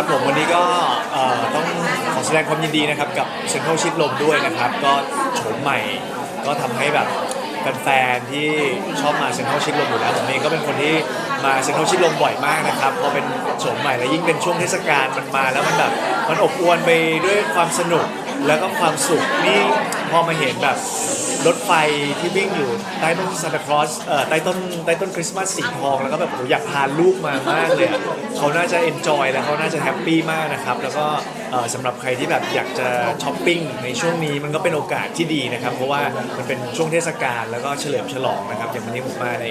ครับผมวันนี้ก็เอ่อต้องขอแสดงความยินดีนะครับกับเซ็นทรัลชิดลมด้วยนะครับ ก็โฉมใหม่ก็ทำให้แบบแฟนๆที่ชอบมาเซ็นทรัลชิดลมอยู่แล้วผมเองก็เป็นคนที่มาเซ็นทรัลชิดลมบ่อยมากนะครับพอเป็นโฉมใหม่แล้วยิ่งเป็นช่วงเทศกาลมันมาแล้วมันแบบมันอบอวลไปด้วยความสนุกแล้วก็ความสุขนี่ พอมาเห็นแบบรถไฟที่วิ่งอยู่ใต้ต้นซานตาคลอสเอ่อใต้ต้นใต้ต้นคริสต์มาสสีทองแล้วก็แบบโหอยากพาลูกมามากเลยอะเขาน่าจะเอนจอยแล้วเขาน่าจะแฮปปี้มากนะครับ แล้วก็เอ่อสำหรับใครที่แบบอยากจะช้อปปิ้งในช่วงนี้มันก็เป็นโอกาสที่ดีนะครับ เพราะว่ามันเป็นช่วงเทศกาลแล้วก็เฉลิมฉลองนะครับอย่างวันนี้ผมมาใน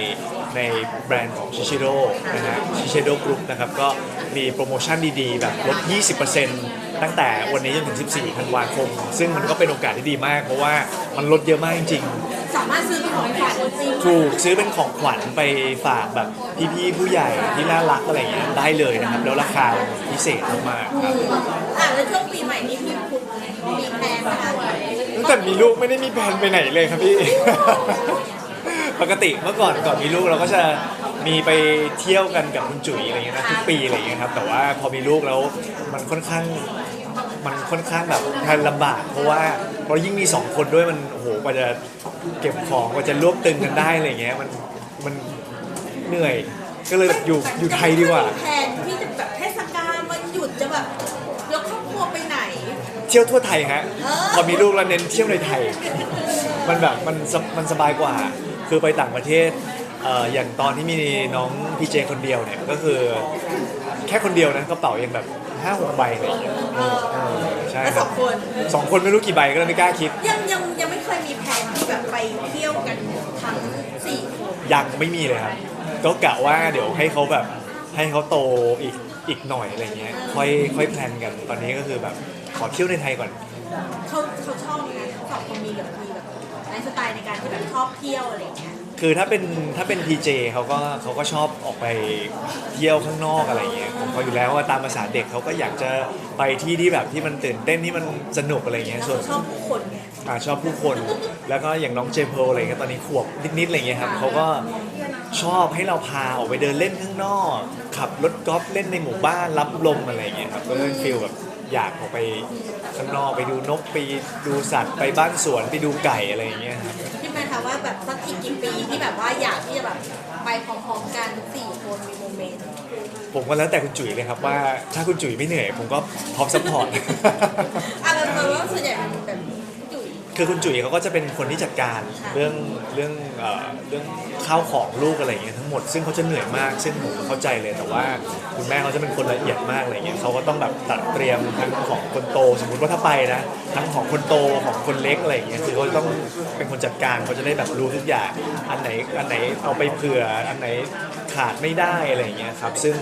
ในแบรนด์ของชิชิโร่นะฮะชิชิโร่กรุ๊ปนะครับก็มีโปรโมชั่นดีๆ แบบลด 20%ตั้งแต่วันนี้จนถึง 14ธันวาคม ซึ่งมันก็เป็นโอกาสที่ดีมาก เพราะว่ามันลดเยอะมากจริงๆสามารถซื้อเป็นของขวัญจริงถูกซื้อเป็นของขวัญไปฝากแบบพี่ๆผู้ใหญ่ที่น่ารักอะไรอย่างเงี้ยได้เลยนะครับ แล้วราคาพิเศษมากๆครับ อะแล้วช่วงปีใหม่นี้พี่คุณมีแพลนนะคะตั้งแต่มีลูกไม่ได้มีแผนไปไหนเลยครับพี่ ปกติเมื่อก่อนก่อนมีลูกเราก็จะมีไปเที่ยวกันกับคุณจุ๋ยอะไรเงี้ยนะทุกปีอะไรเงี้ยครับแต่ว่าพอมีลูกแล้วมันค่อนข้างมันค่อนข้างแบบแทนลำบากเพราะว่าเพราะยิ่งมีสองคนด้วยมันโอ้โหกว่าจะเก็บของกว่าจะรวบตึงกันได้อะไรเงี้ยมันมันเหนื่อยก็เลยแบบอยู่อยู่ไทยดีกว่าแพลนที่จะแบบเทศกาลวันหยุดจะแบบยกครอบครัวไปไหน เที่ยวทั่วไทยฮะเออพอมีลูกแล้วเน้นเที่ยวในไทย มันแบบมันสบมันสบายกว่า คือไปต่างประเทศเอ่ออย่างตอนที่มีน้องพีเจคนเดียวเนี่ยก็คือ แค่คนเดียวนะกระเป๋ายังแบบห้าหกใบอะไรอย่างเงี้ยเออเออใช่แล้วคสรัอบงคน สองคนไม่รู้กี่ใบก็เลยไม่กล้าคิด ยังยังยังไม่เคยมีแพลนที่แบบไปเที่ยวกันทั้งสี่คนยังไม่มีเลยครับ ก็กะว่าเดี๋ยวให้เขาแบบให้เขาโตอีกอีกหน่อยอะไรเงี้ย ค่อยค่อยแพลนกัน ตอนนี้ก็คือแบบขอเที่ยวในไทยก่อน เขาเขาชอบนะสองคนมีแบบมีแบบไล ฟ์สไตล์ในการที่แบบชอบเที่ยวอะไรอย่างเงี้ยคือถ้าเป็นถ้าเป็น PJ เขาก็เขาก็ชอบออกไปเที่ยวข้างนอกอะไรเงี้ยของเขาอยู่แล้วว่าตามภาษาเด็กเขาก็อยากจะไปที่ที่แบบที่มันตื่นเต้นที่มันสนุกอะไรเงี้ยแล้วส่วนเขาชอบผู้คนไงอ่าชอบผู้คน แล้วก็อย่างน้องเจเพลอะไรเงี้ยตอนนี้ขวบนิดๆอะไรเงี้ยครับเขาก็ชอบให้เราพาออกไปเดินเล่นข้างนอก ขับรถกอล์ฟเล่นในหมู่บ้านรับลมอะไรเงี้ยครับก็เลยฟีลแบบอยากออกไป ข้างนอกไปดูนกไปดูสัตว์ไปบ้านสวนไปดูไก่อะไรอย่างเงี้ยครับพี่แมนถามว่าแบบสักอีกกี่ปีที่แบบว่าอยากที่จะแบบไปพร้อมๆกันสี่คนมีโมเมนต์ผมก็แล้วแต่คุณจุ๋ยเลยครับว่าถ้าคุณจุ๋ยไม่เหนื่อย ผมก็พร้อมซัพพอร์ตอะเร คือคุณจุ๋ยเขาก็จะเป็นคนที่จัดการค่ะเรื่องเรื่องเอ่อเรื่องข้าวของลูกอะไรอย่างเงี้ยทั้งหมดซึ่งเขาจะเหนื่อยมาก ซึ่งผมก็เข้าใจเลยแต่ว่าคุณแม่เขาจะเป็นคนละเอียดมากอะไรเงี้ยเขาก็ต้องแบบตัดเตรียมทั้งของคนโต สมมุติว่าถ้าไปนะทั้งของคนโตของคนเล็กอะไรอย่างเงี้ยคือเขาต้องเป็นคนจัดการเขาจะได้แบบรู้ทุกอย่างอันไหนอันไหนเอาไปเผื่ออันไหนขาดไม่ได้อะไรอย่างเงี้ยครับซึ่ง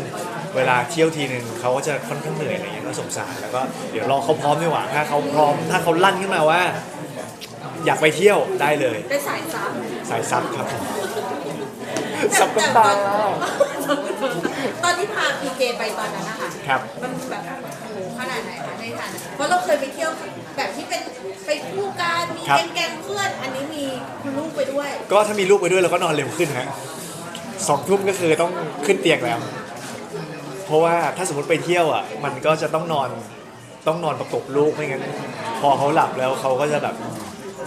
เวลาเที่ยวทีหนึ่งเขาก็จะค่อนข้างเหนื่อยอะไรเงี้ยก็สงสารแล้วก็เดี๋ยวรอเขาพร้อมดีกว่าถ้าเขาพร้อมถ้าเขาลั่นขึ้นมาว่า อยากไปเที่ยวได้เลย เป็นสายซับสายซับครับซับกันตาตอนที่พาพีเจไปตอนนั้นนะคะครับมันแบบโอ้โหขนาดไหนคะในฐานะเพราะเราเคยไปเที่ยวแบบที่เป็นไปคู่กันมีครับแกงๆเพื่อนอันนี้มีคุณลูกไปด้วย ก็ถ้ามีลูกไปด้วยเราก็นอนเร็วขึ้นฮะสองทุ่มก็คือต้องขึ้นเตียงแล้ว เพราะว่าถ้าสมมติไปเที่ยวอะ มันก็จะต้องนอนต้องนอนประกบลูกไม่งั้น พอเขาหลับแล้วเขาก็จะแบบ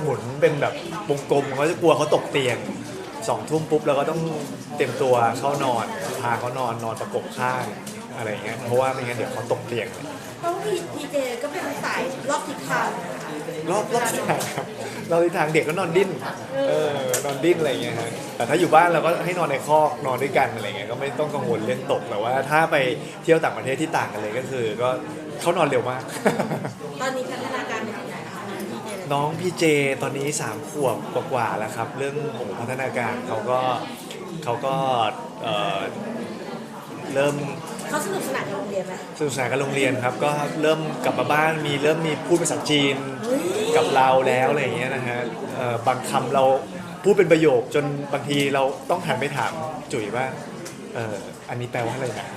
หมุนเป็นแบบวงกลมเขาจะกลัวเขาตกเตียงสองทุ่มปุ๊บเราก็ต้องเต็มตัวเข้านอนพาเขานอนนอนประกบข้างอะไรอย่างเงี้ยเพราะว่าไม่งั้นเดี๋ยวเขาตกเตียงเพราะว่าพีพีเจก็เป็นสายรอบทิศทางนะคะรอบรอบทิศทางครับรอบทิศทางเด็กก็นอนดิ้นเออนอนดิ้นอะไรอย่างเงี้ยฮะแต่ถ้าอยู่บ้านเราก็ให้นอนในคอกนอนด้วยกันอะไรเงี้ยก็ไม่ต้องกังวลเรื่องตกแต่ว่าถ้าไปเที่ยวต่างประเทศที่ต่างกันเลยก็คือ ก็เขานอนเร็วมาก น้องพี่เจตอนนี้สามขวบกว่าๆแล้วครับ เรื่องโอ้โหพัฒนาการเขาก็เขาก็เอ่อเริ่มเขาสนุกสนานในโรงเรียนไหมสนุกสนานกับโรงเรียนครับ ก็เริ่มกลับมาบ้านมีเริ่มมีพูดภาษาจีนเฮ้ยกับเราแล้วอะไรอย่างเงี้ยนะฮะเอ่อบางคำเราพูดเป็นประโยคจนบางทีเราต้องหันไปถามจุ๋ยว่าเอออันนี้แปลว่าอะไรนะ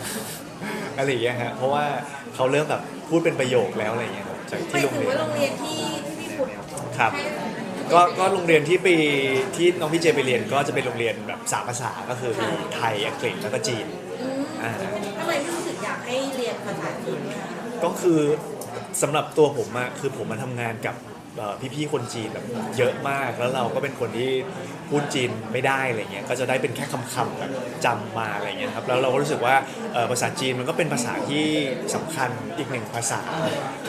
อะไรอย่างเงี้ยฮะเพราะว่าเขาเริ่มแบบพูดเป็นประโยคแล้วอะไรอย่างเงี้ยครับจากไปที่โรงถึงเรียน ว่าโรงเรียนที่ที่พี่พุทธ ครับให้ก็ก็โรงเรียนที่ไปที่น้องพี่เจไปเรียนก็จะเป็นโรงเรียนแบบสามภาษาก็คือมีไทยอังกฤษแล้วก็จีนอืมอ่าทำไมพี่รู้สึกอยากให้เรียนภาาษาจีนไหมคะก็คือสำหรับตัวผมอะคือผมมาทำงานกับเอ่อ พี่ๆคนจีนแบบเยอะมากแล้วเราก็เป็นคนที่พูดจีนไม่ได้อะไรเงี้ยก็จะได้เป็นแค่คำๆแบบจำมาอะไรเงี้ยครับแล้วเราก็รู้สึกว่าภาษาจีนมันก็เป็นภาษาที่สำคัญอีกหนึ่งภาษา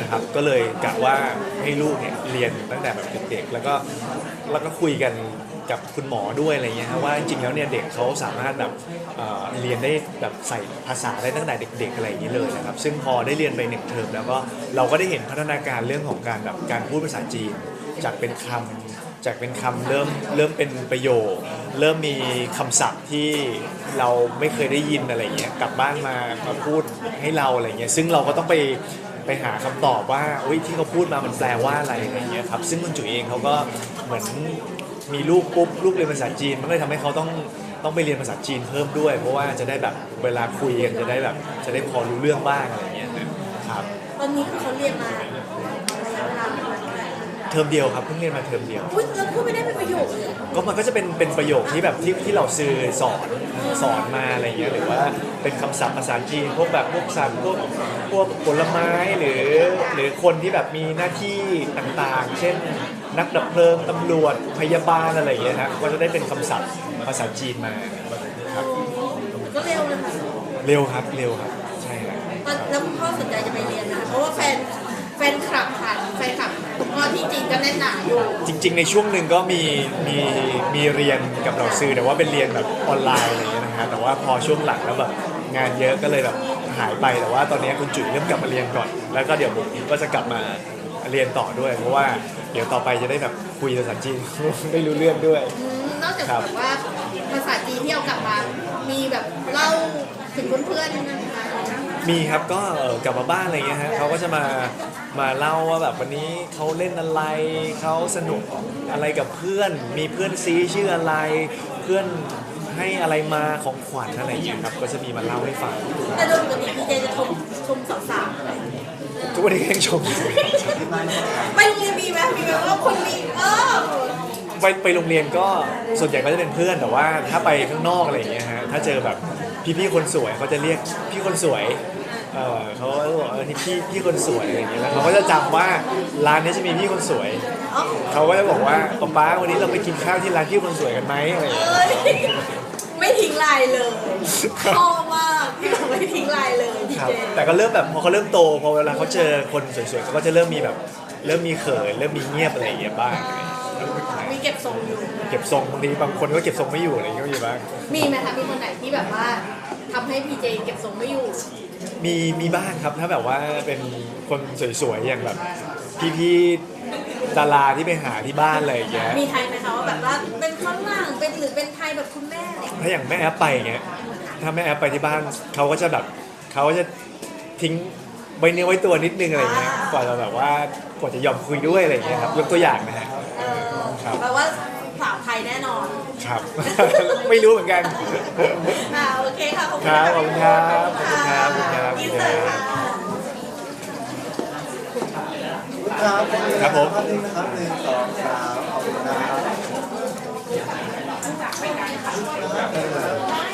นะครับก็เลยกะว่าให้ลูกเนี่ยเรียนตั้งแต่แบบเด็กๆแล้วก็แล้วก็คุยกัน กับคุณหมอด้วยอะไรเงี้ยครับว่าจริงๆแล้วเนี่ยเด็กเขาสามารถแบบเเรียนได้แบบใส่ภาษาได้ตั้งแต่เด็กๆอะไรอย่างนี้เลยนะครับซึ่งพอได้เรียนไปหนึ่งเทอมแล้วก็เราก็ได้เห็นพัฒนาการเรื่องของการแบบการพูดภาษาจีน จากเป็นคำจากเป็นคำเริ่มเริ่มเป็นประโยค เริ่มมีคำศัพท์ที่เราไม่เคยได้ยินอะไรเงี้ยกลับบ้านมามาพูดให้เราอะไรเงี้ยซึ่งเราก็ต้องไปไปหาคำตอบว่าอุ๊ยที่เขาพูดมามันแปลว่าอะไรอะไรเงี้ยครับซึ่งคุณจุ๋ยเองเขาก็เหมือน มีลูกปุ๊บลูกเรียนภาษาจีน มันก็เลยทำให้เขาต้องต้องไปเรียนภาษาจีนเพิ่มด้วย เพราะว่าจะได้แบบเวลาคุยกันจะได้แบบจะได้พอรู้เรื่องบ้างอะไรเงี้ยนะครับตอนนี้คือเขาเรียนมาระยะเวลาประมาณเท่าไหร่คะเทอมเดียวครับเพิ่งเรียนมาเทอมเดียวอุ้ยแล้วพูดไม่ได้เป็นประโยคเลยเหรอก็มันก็จะเป็นเป็นประโยคที่แบบที่ที่เราซื้อสอนสอนมาอะไรเงี้ยหรือว่าเป็นคำศัพท์ภาษาจีนพวกแบบพวกสัตว์พวกพวกผลไม้หรือ หรือคนที่แบบมีหน้าที่ต่างๆ เช่น นักดับเพลิงตำรวจพยาบาลอะไรอย่างเงี้ยครับก็จะได้เป็นคำศัพท์ภาษาจีนมาครับก็เร็วเลยค่ะเร็วครับเร็วครับใช่ครับตอนแล้วคุณพ่อสนใจจะไปเรียนนะคะเพราะว่าแฟนแฟนคลับค่ะแฟนคลับคุณพ่อที่จีนก็แน่นหนาอยู่จริง ๆ ในช่วงหนึ่งก็มีมีมีเรียนกับเราซื้อแต่ว่าเป็นเรียนแบบออนไลน์อะไรอย่างเงี้ยนะฮะแต่ว่าพอช่วงหลังแล้วแบบงานเยอะก็เลยแบบหายไปแต่ว่าตอนนี้คุณจุ๋ยเริ่มกลับมาเรียนก่อน แล้วก็เดี๋ยวผมก็จะกลับมาเรียนต่อด้วย เพราะว่า เดี๋ยวต่อไปจะได้แบบคุยภาษาจีน ได้รู้เรื่องด้วย อืมนอกจากครับ แบบว่าภาษาจีนที่เอากลับมา มีแบบเล่าถึงเพื่อนๆนะคะมีครับก็เอ่อกลับมาบ้านอะไรเงี้ยฮะเขาก็จะมามาเล่าว่าแบบวันนี้เขาเล่นอะไรเขาสนุกอะไรกับเพื่อน มีเพื่อนซีชื่ออะไร เพื่อนให้อะไรมาของขวัญอะไรอย่างเงี้ยครับก็จะมีมาเล่าให้ฟัง แต่โดยปกติพี่เจจะชมชมสาวๆอะไรทุกวันนี้ก็ยังชมอยู่ ไปโรงเรียนมี ไหมมีไหมว่าคนนี้เออไปไปโรงเรียนก็ส่วนใหญ่ก็จะเป็นเพื่อนแต่ว่าถ้าไปข้างนอกอะไรอย่างเงี้ยฮะถ้าเจอแบบพี่ๆคนสวยเขาจะเรียกพี่คนสวย เออเขาก็บอกเออนี่พี่พี่คนสวยอะไรอย่างเงี้ยแล้วเขาก็จะจำว่าร้านนี้จะมีพี่คนสวยอ๋อเขาก็จะบอกว่าป๊าป๊าวันนี้เราไปกินข้าวที่ร้านพี่คนสวยกันไหมอะไรอย่างเงี้ย เอ้ยไม่ทิ้งลายเลยชอบมากพี่บอกไม่ทิ้งลายเลยพี่ครับเจแต่ก็เริ่มแบบพอเขาเริ่มโตพอเวลาเขาเจอคนสวยๆเขาก็จะเริ่มมีแบบ เริ่มมีเขินเริ่มมีเงียบอะไรอย่างเงี้ยบ้างมีเก็บทรงอยู่ เก็บทรงบางทีบางคนก็เก็บทรงไม่อยู่อะไรอย่างเงี้ยก็มีบ้าง มีไหมคะมีคนไหนที่แบบว่าทำให้พี่เจเก็บทรงไม่อยู่ มีมีบ้างครับถ้าแบบว่าเป็นคนสวยๆอย่างแบบ พี่ๆดาราที่ไปหาที่บ้านอะไรอย่างเงี้ยมีไทยไหมคะว่าแบบว่าเป็นฝรั่งเป็นหรือเป็นไทยแบบคุณแม่เนี่ยถ้าอย่างแม่แอปไปอย่างเงี้ยถ้าแม่แอปไปที่บ้านเขาก็จะแบบเขาก็จะทิ้ง ไว้เนื้อไว้ตัวนิดนึงอะไรอย่างเงี้ยกว่าจะแบบว่ากว่าจะยอมคุยด้วยอะไรอย่างเงี้ยครับยกตัวอย่างนะฮะครับ แปลว่าสาวไทยแน่นอนครับ ไม่รู้เหมือนกัน อ่าโอเคค่ะ ขอบคุณครับขอบคุณครับขอบคุณครับขอบคุครับ ยินเสิค่ะครับผม หนึ่งนะครับหนึ่งสองสามขอบคุณครับ